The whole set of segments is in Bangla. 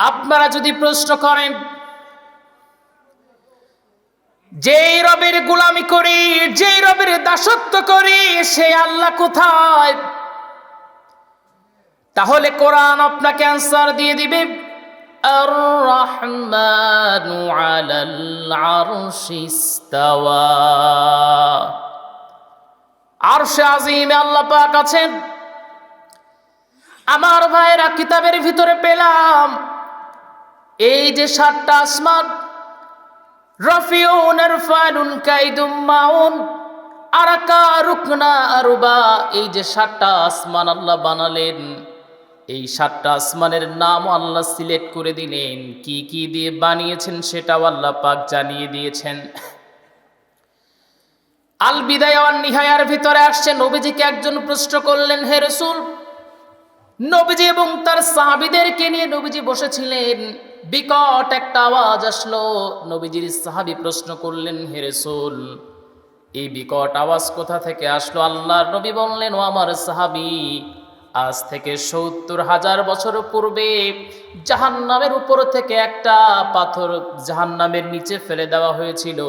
আপনারা যদি প্রশ্ন করেন, যেই রবের গোলামি করি, যেই রবের দাসত্ব করি, সে আল্লাহ কোথায়? তাহলে কোরআন আপনাকে অ্যান্সার দিয়ে দিবে আর আরশে আজিমে আল্লাহ পাক আছেন। আমার ভাইরা কিতাবের ভিতরে পেলাম এই যে সাতটা আসমান, রফিউন ইরফানুন কাইদুম, মাউন, আরাকা, রুকনা, আরুবা, এই যে সাতটা আসমান আল্লাহ বানালেন। এই সাতটা আসমানের নাম আল্লাহ সিলেক্ট করে দিলেন। কি কি দিয়ে বানিয়েছেন সেটাও আল্লাহ পাক জানিয়ে দিয়েছেন। আল বিদায় নিহায়ার ভিতরে আসছে, নবীজিকে একজন প্রশ্ন করলেন, হে রসুল, নবীজি এবং তার সাহাবিদেরকে নিয়ে নবীজি বসেছিলেন। বিকট একটা আওয়াজ আসলো। নবীজির সাহাবি প্রশ্ন করলেন, হে রসুল, এই বিকট আওয়াজ কোথা থেকে আসলো? আল্লাহর নবী বললেন, ও আমার সাহাবি, আজ থেকে সত্তর হাজার বছর পূর্বে জাহান্নামের উপর থেকে একটা পাথর জাহান্নামের নিচে ফেলে দেওয়া হয়েছিল।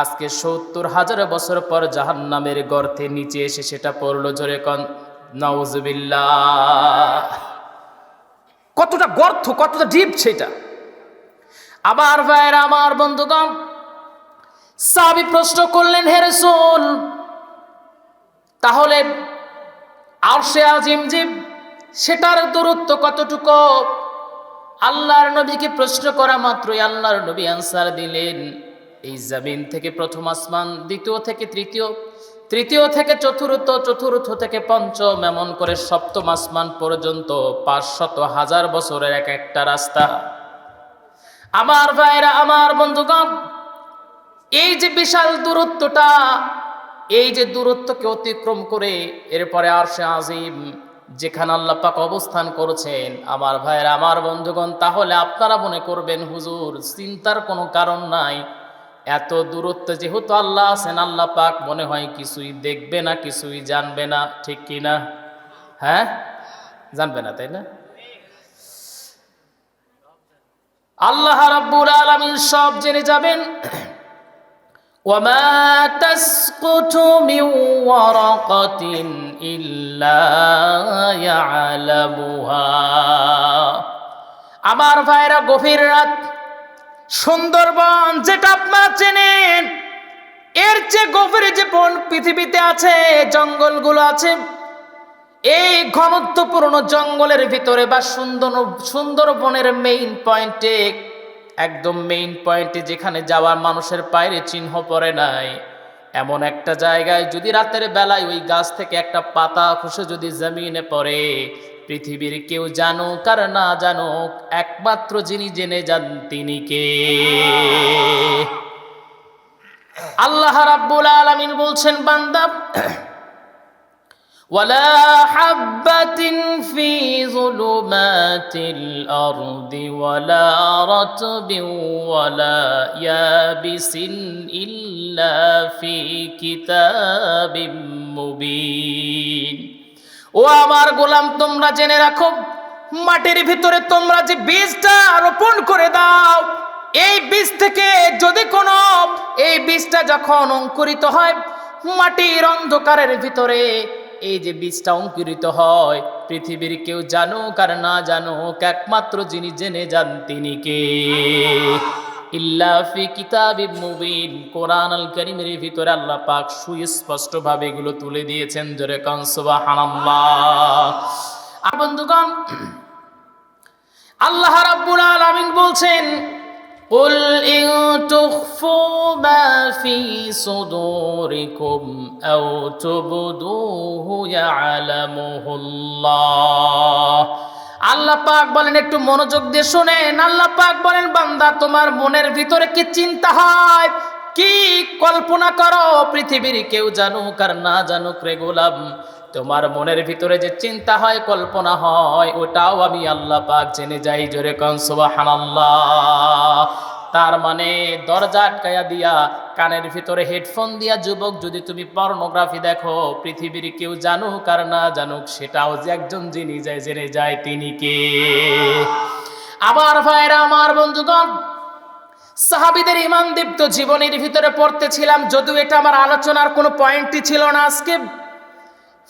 আজকে সত্তর হাজার বছর পর জাহান্নামের গর্তে নিচে এসে সেটা পড়ল জোরে কন, নাউজুবিল্লাহ। কতটা গর্ত কতটা ডিপ সেটা। আবার ভাইয়ের, আমার বন্ধুগণ সাবি প্রশ্ন করলেন, হে রসুল, তাহলে আরশে আজিম যে সেটার দূরত্ব কতটুকু? আল্লাহর নবীকে প্রশ্ন করা মাত্রই আল্লাহর নবী আনসার দিলেন, এই জমিন থেকে প্রথম আসমান, দ্বিতীয় থেকে তৃতীয়। তৃতীয় থেকে চতুর্থ চতুর্থ থেকে পঞ্চম এমন করে সপ্তম আসমান পর্যন্ত পাঁচশত হাজার বছরের এক একটা রাস্তা। আমার ভাইরা, আমার বন্ধুগণ, এই যে বিশাল দূরত্বটা, এই যে দূরত্বকে অতিক্রম করে এরপরে আর সে আজিম যেখানে আল্লাহ পাক অবস্থান করেছেন, আমার ভাইয়েরা আমার বন্ধুগণ, তাহলে আপনারা মনে করবেন, হুজুর, চিন্তার কোনো কারণ নাই। এত দূরত্ব যেহেতু আল্লাহ আছেন আল্লাহ পাক মনে হয় কিছুই দেখবে না কিছুই জানবে না ঠিক কি না হ্যাঁ জানবে না তাই না আল্লাহ রাব্বুল আলামিন সব জেনে যাবেন وما تسقط من ورقة إلا يعلمها আমার ভাইরা গভীর রাত সুন্দরবন যেটা আপনারা চেনেন, এর চেয়ে গভীর যে বন পৃথিবীতে আছে, জঙ্গলগুলো আছে, এই ঘনত্বপূর্ণ জঙ্গলের ভিতরে বা সুন্দর, সুন্দরবনের মেইন পয়েন্টে একদম মেইন পয়েন্টে যেখানে যাওয়ার মানুষের পায়ের চিহ্ন পড়ে নাই। এমন একটা জায়গায় যদি রাতের বেলায় ওই গাছ থেকে একটা পাতা খসে যদি জমিনে পড়ে পৃথিবীর কেউ জানুক আর না জানুক একমাত্র যিনি জেনে যান তিনি কে আল্লাহ রাব্বুল আলামিন বলছেন বান্দা ولا حبة في ظلمات الأرض ولا رطب ولا يابس إلا في كتاب مبين ও আমার গোলাম, তোমরা জেনে রাখো, মাটির ভিতরে তোমরা যে বীজটা রোপণ করে দাও, এই বীজ থেকে যদি কোনো, এই বীজটা যখন অঙ্কুরিত হয়, মাটির অন্ধকারের ভিতরে, এই যে বীজটা অঙ্কুরিত হয়, পৃথিবীর কেউ জানুক আর না জানুক, একমাত্র যিনি জেনে যান তিনি কে? ইল্লাফি কিতাবি মুবিন কোরআন আল করিমের ভিতরে আল্লাহ পাক সুস্পষ্ট ভাবে এগুলো তুলে দিয়েছেন জোরে কান সুবহানাল্লাহ আর বন্ধুগণ আল্লাহ রাব্বুল আলামিন বলছেন قل إن تخفوا ما في صدوركم أو تبدوه يعلمه الله আল্লাহ পাক বলেন, একটু মনোযোগ দিয়ে শোনেন। আল্লাহ পাক বলেন, বান্দা, তোমার মনের ভিতরে কি চিন্তা হয়? কি কল্পনা করো? পৃথিবীর কেউ জানুক আর না জানুক রে গোলাম। তোমার মনের ভিতরে যে চিন্তা হয়, কল্পনা হয়, ওটাও আমি আল্লাহ পাক জেনে যাই জোরে কনসুবাহ তার মানে দরজা আটকায়া দিয়া কানের ভিতরে হেডফোন দিয়া, যুবক, যদি তুমি পর্নোগ্রাফি দেখো, পৃথিবীর কেউ জানুক আর না জানুক, সেটাও যে একজন যিনি যায় জেনে যায় তিনি কে? আবার ভাইরা, আমার বন্ধুগণ, সাহাবিদের ইমান দীপ্ত জীবনের ভিতরে পড়তেছিলাম, যদিও এটা আমার আলোচনার কোনো পয়েন্টই ছিল না আজকে।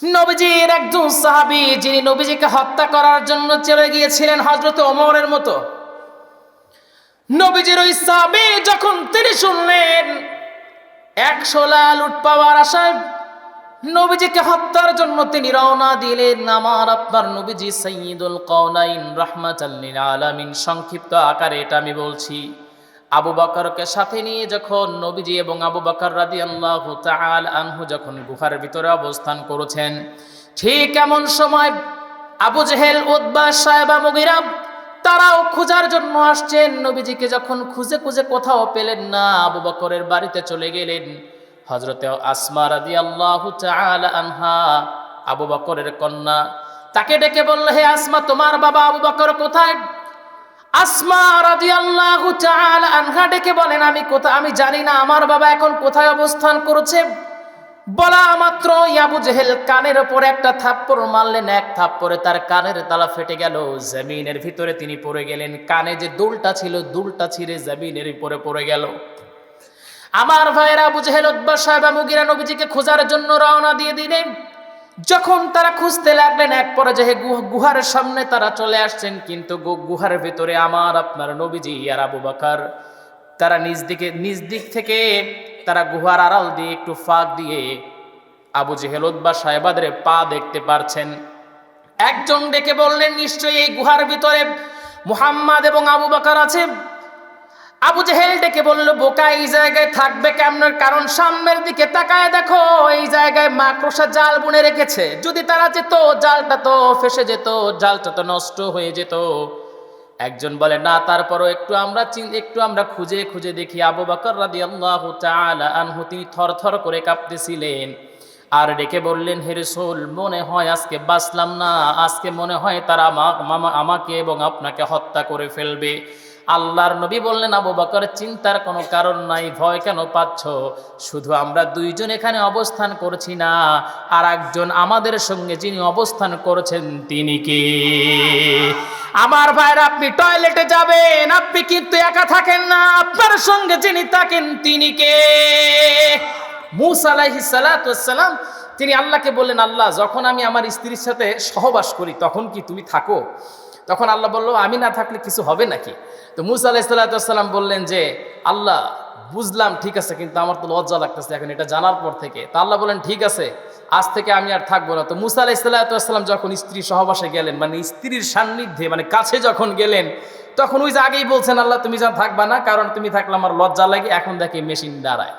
নবীজির একজন সাহাবি, যিনি নবীজিকে হত্যা করার জন্য চলে গিয়েছিলেন হজরত ওমরের মতো। নবীজির ওই সাহাবি যখন তিনি শুনলেন, একশো লাল উঠ পাওয়ার আশায় নবীজিকে হত্যার জন্য তিনি রওনা দিলেন। আমার আপনার নবীজি সৈয়দুল কওনাইন রহমাতাল্লিল আলামিন। সংক্ষিপ্ত আকারে এটা আমি বলছি, আবু বকরকে সাথে নিয়ে যখন নবীজি এবং আবু বকর রাদি আল্লাহ আনহু যখন গুহার ভিতরে অবস্থান করেছেন, ঠিক এমন সময় আবু জেহেল উদ্বা সাহেবা মুগিরা তারাও খোঁজার জন্য আসছেন। নবীজিকে যখন খুঁজে খুঁজে কোথাও পেলেন না, আবু বকরের বাড়িতে চলে গেলেন। হজরতে আসমা রাদি আল্লাহ আনহা, আবু বকরের কন্যা, তাকে ডেকে বলল, হে আসমা, তোমার বাবা আবু বকর কোথায়? আসমা আনহা ডেকে বলেন, আমি কোথায় আমি জানি না, আমার বাবা এখন কোথায় অবস্থান করেছে। বলা মাত্র, ইয়াবু জেহেল কানের ওপরে একটা থাপ্পড় মারলেন, এক থাপ্পড়ে তার কানের তালা ফেটে গেল। জমিনের ভিতরে তিনি পড়ে গেলেন। কানে যে দুলটা ছিল, দুলটা ছিঁড়ে জমিনের উপরে পড়ে গেল। আমার ভাইয়েরা, আবু জেহেল উদ্বা সাহেব মুগিরা নবীজিকে খোঁজার জন্য রওনা দিয়ে দিলেন। যখন তারা খুঁজতে লাগলেন, এক পর্যায়ে গুহার সামনে তারা চলে আসছেন। কিন্তু গুহার ভিতরে আমার, আপনার নবীজি আর আবু বাকার, তারা নিজ দিকে, নিজ দিক থেকে তারা গুহার আড়াল দিয়ে একটু ফাঁক দিয়ে আবু জেহেল উদ্বা সাহেবাদের পা দেখতে পারছেন। একজন ডেকে বললেন, নিশ্চয়ই এই গুহার ভিতরে মুহাম্মদ এবং আবু বাকার আছে? আবু জেহেল ডেকে বলল, বোকা, এই জায়গায় থাকবে কেমন কারণ? সামনের দিকে তাকায় দেখো, এই জায়গায় মাকড়সা জাল বুনে রেখেছে। যদি তারা যেত, জালটা তো ফেসে যেত, জালটা তো নষ্ট হয়ে যেত। একজন বলে, না, তারপরও একটু আমরা একটু আমরা খুঁজে খুঁজে দেখি। আবু বাকর রাদি আল্লাহ আনহু, তিনি থর থর করে কাঁপতেছিলেন আর ডেকে বললেন, হে রাসূল, মনে হয় আজকে বাঁচলাম না। আজকে মনে হয় তারা আমাকে এবং আপনাকে হত্যা করে ফেলবে। আল্লাহর নবী বললেন, আবু বকর, চিন্তার কোনো কারণ নাই, ভয় কেন পাচ্ছ? শুধু আমরা দুইজন এখানে অবস্থান করছি না, আর একজন আমাদের সঙ্গে যিনি অবস্থান করেছেন, তিনি কে? আমার ভাইরা, আপনি টয়লেটে যাবেন, আপনি কিন্তু একা থাকেন না, আপনার সঙ্গে যিনি থাকেন, তিনি কে? মুসা আলাইহিস সালাম, তিনি আল্লাহকে বললেন, আল্লাহ, যখন আমি আমার স্ত্রীর সাথে সহবাস করি, তখন কি তুমি থাকো? তখন আল্লাহ বলল, আমি না থাকলে কিছু হবে নাকি? তো মুসা আলাইসাল্লাম বললেন যে, আল্লাহ, বুঝলাম, ঠিক আছে, কিন্তু আমার তো লজ্জা লাগতেছে এখন এটা জানার পর থেকে। তা আল্লাহ বলেন ঠিক আছে, আজ থেকে আমি আর থাকব না। তো মুসা আলাইসাল্লাম যখন স্ত্রী সহবাসে গেলেন মানে স্ত্রীর সান্নিধ্যে মানে কাছে যখন গেলেন, তখন ওই যে আগেই বলছেন, আল্লাহ, তুমি যা থাকবা না, কারণ তুমি থাকলে আমার লজ্জা লাগে, এখন দেখি মেশিন দাঁড়ায়।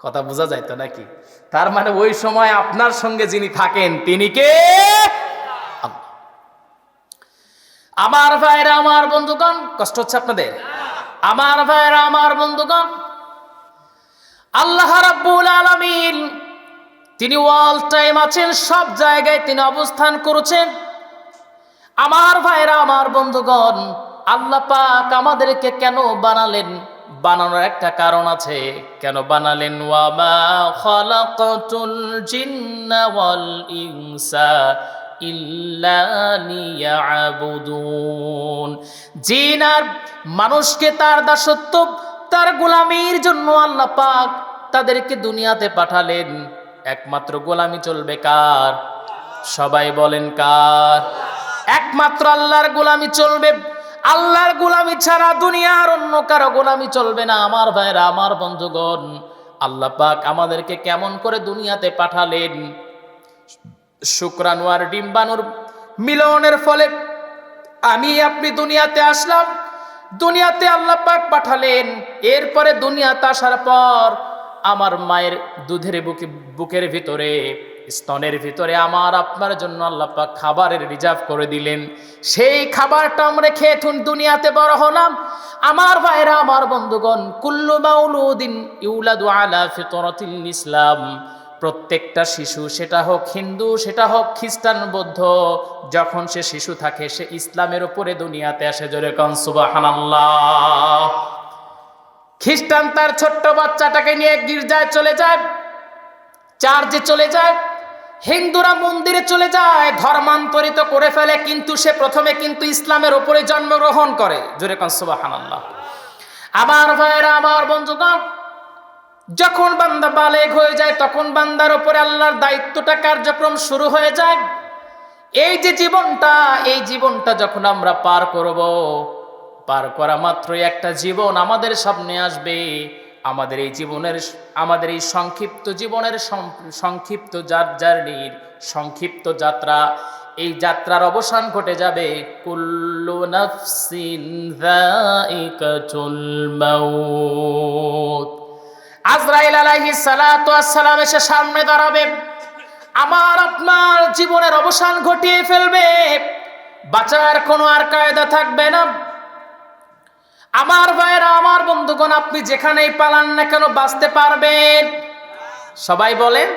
কথা বোঝা যায় তো নাকি? তার মানে ওই সময় আপনার সঙ্গে যিনি থাকেন, তিনি কে আল্লাহ। আমার ভাইরা, আমার বন্ধুগণ, কষ্ট হচ্ছে আপনাদের? আমার ভাইরা, আমার বন্ধুগণ, আল্লাহ রাব্বুল আলামিন, তিনি ওয়াল টাইম আছেন, সব জায়গায় তিনি অবস্থান করেছেন। আমার ভাইরা, আমার বন্ধুগণ, আল্লাহ পাক আমাদেরকে কেন বানালেন? বানানোর একটা কারণ আছে। কেন বানালেন? ওয়ামা খালাকাতুল জিন্না ওয়াল ইনসা। জিন আর মানুষকে তার দাসত্ব, তার গোলামির জন্য আল্লাহ পাক তাদেরকে দুনিয়াতে পাঠালেন। একমাত্র গোলামি চলবে কার? সবাই বলেন কার? একমাত্র আল্লাহর গোলামি চলবে। আল্লাহর গোলামি ছাড়া দুনিয়ার অন্য কারও গোলামি চলবে না। আমার ভাইরা, আমার বন্ধুগণ, আল্লাহ পাক আমাদেরকে কেমন করে দুনিয়াতে পাঠালেন? শুক্রাণু আর ডিম্বাণুর মিলনের ফলে আমি আপনি দুনিয়াতে আসলাম। দুনিয়াতে আল্লাহ পাক পাঠালেন। এরপরে দুনিয়াতে আসার পর আমার মায়ের দুধের বুকে, বুকের ভিতরে, স্তনের ভিতরে আমার আপনার জন্য আল্লাহ পাক খাবারের রিজার্ভ করে দিলেন। সেই খাবারটা আমরা খেয়ে থুন দুনিয়াতে বড় হলাম। আমার ভাইরা, আমার বন্ধুগণ, কুল্লু মাউলুদিন ইউলাদু আলা ফিতরাতিল ইসলাম। প্রত্যেকটা শিশু, সেটা হোক হিন্দু, সেটা হোক খ্রিস্টান, বৌদ্ধ, যখন সে শিশু থাকে, সে ইসলামের উপরে দুনিয়াতে আসে জোরে কন খ্রিস্টান তার ছোট্ট বাচ্চাটাকে নিয়ে গির্জায় চলে যায়, চার্চে চলে যায়, হিন্দুরা মন্দিরে চলে যায়, ধর্মান্তরিত করে ফেলে, কিন্তু সে প্রথমে কিন্তু ইসলামের ওপরে জন্মগ্রহণ করে, জোরে কান সুবাহান আল্লাহ আমার ভাইয়েরা, আমার বন্ধুগণ যখন বান্দা বালেগ হয়ে যায়, তখন বান্দার উপরে আল্লাহর দায়িত্বটা কার্যক্রম শুরু হয়ে যায়। এই যে জীবনটা, এই জীবনটা যখন আমরা পার করব, পার করা মাত্রই একটা জীবন আমাদের সামনে আসবে। আমাদের এই জীবনের, আমাদের এই সংক্ষিপ্ত জীবনের সংক্ষিপ্ত জার্নির সংক্ষিপ্ত যাত্রা, এই যাত্রার অবসান ঘটে যাবে। কুল্লু নাফসিন মাউত। আজরাইল আলাইহিস সালাম এসে সামনে দাঁড়াবে। আমার আপনার জীবনের অবসান ঘটিয়ে ফেলবে। বাঁচার কোনো আর কায়দা থাকবে না। আমার ভাইরা আমার বন্ধুগণ, আপনি যেখানেই পালান না কেন বাঁচতে পারবেন? সবাই বলেন